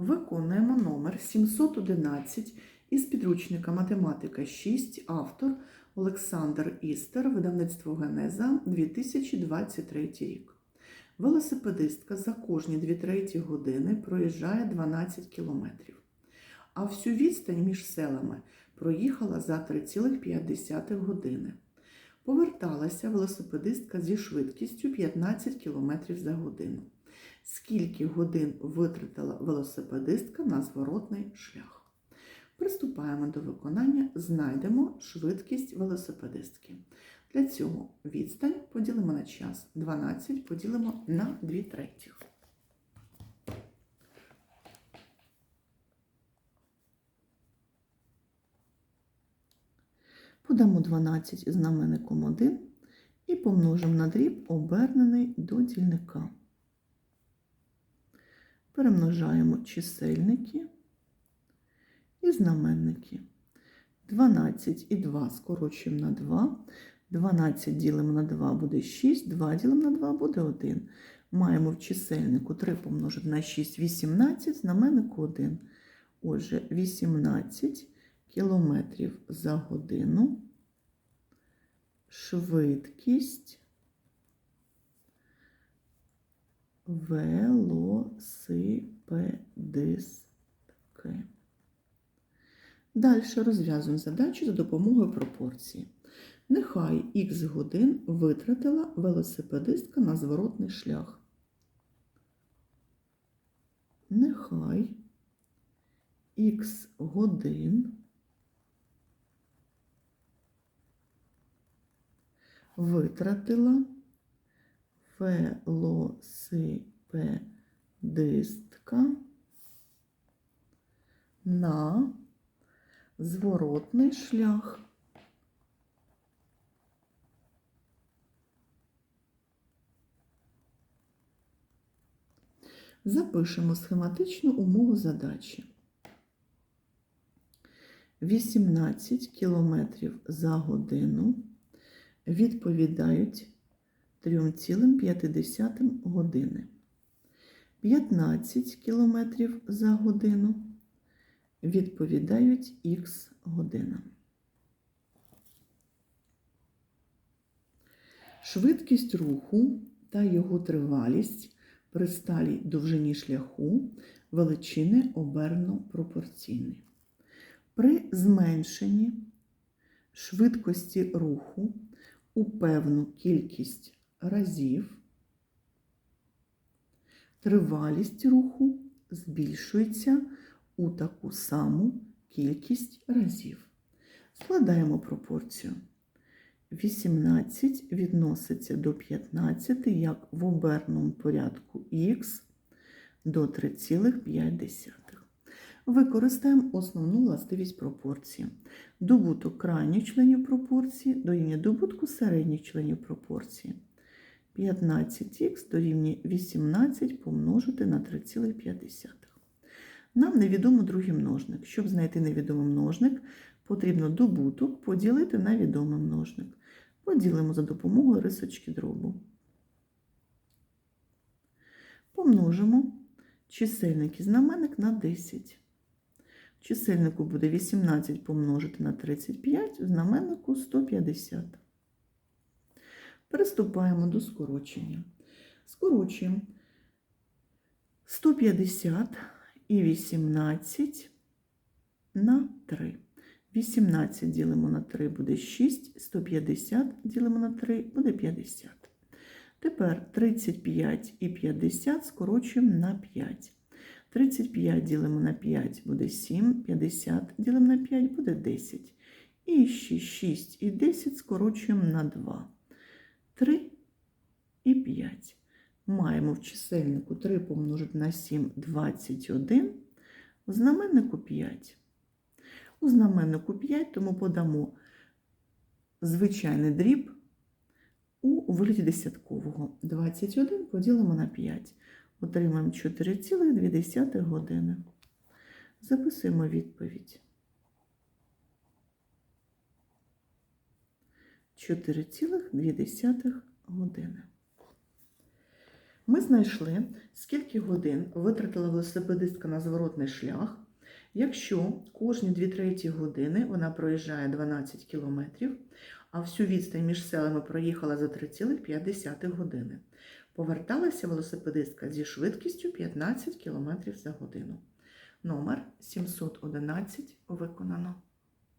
Виконуємо номер 711 із підручника Математика 6, автор Олександр Істер, видавництво Генеза 2023 рік. Велосипедистка за кожні 2 треті години проїжджає 12 кілометрів, а всю відстань між селами проїхала за 3,5 години. Поверталася велосипедистка зі швидкістю 15 км за годину. Скільки годин витратила велосипедистка на зворотний шлях? Приступаємо до виконання, знайдемо швидкість велосипедистки. Для цього відстань поділимо на час. 12 поділимо на 2 третіх. Подамо 12 із знаменником 1 і помножимо на дріб, обернений до дільника. Перемножаємо чисельники і знаменники. 12 і 2 скорочуємо на 2. 12 ділимо на 2 буде 6, 2 ділимо на 2 буде 1. Маємо в чисельнику 3 помножити на 6, 18, знаменнику 1. Отже, 18 кілометрів за годину. Швидкість велосипедистки. Далі розв'язуємо задачу за допомогою пропорції. Нехай х годин витратила велосипедистка на зворотний шлях. Нехай х годин витратила велосипедистка на зворотний шлях. Запишемо схематичну умову задачі. 18 км за годину відповідають 3,5 години. 15 км за годину відповідають х годинам. Швидкість руху та його тривалість при сталій довжині шляху величини оберно пропорційні. При зменшенні швидкості руху у певну кількість разів тривалість руху збільшується у таку саму кількість разів. Складаємо пропорцію. 18 відноситься до 15 як в оберному порядку х до 3,5. Використаємо основну властивість пропорції. Добуток крайніх членів пропорції дорівнює добутку середніх членів пропорції. 15х дорівнює 18 помножити на 3,5. Нам невідомо другий множник. Щоб знайти невідомий множник, потрібно добуток поділити на відомий множник. Поділимо за допомогою рисочки дробу. Помножимо чисельник і знаменник на 10. Чисельнику буде 18 помножити на 35, в знаменнику 150. Переступаємо до скорочення. Скорочуємо 150 і 18 на 3. 18 ділимо на 3 буде 6, 150 ділимо на 3 буде 50. Тепер 35 і 50 скорочуємо на 5. 35 ділимо на 5 буде 7, 50 ділимо на 5 буде 10. І ще 6 і 10 скорочуємо на 2. 3 і 5. Маємо в чисельнику 3 помножити на 7 21, в знаменнику 5. У знаменнику 5, тому подамо звичайний дріб у вигляді десяткового. 21 поділимо на 5. Отримаємо 4,2 години. Записуємо відповідь. 4,2 години. Ми знайшли, скільки годин витратила велосипедистка на зворотний шлях, якщо кожні 2 треті години вона проїжджає 12 кілометрів, а всю відстань між селами проїхала за 3,5 години. Поверталася велосипедистка зі швидкістю 15 км за годину. Номер 711 виконано.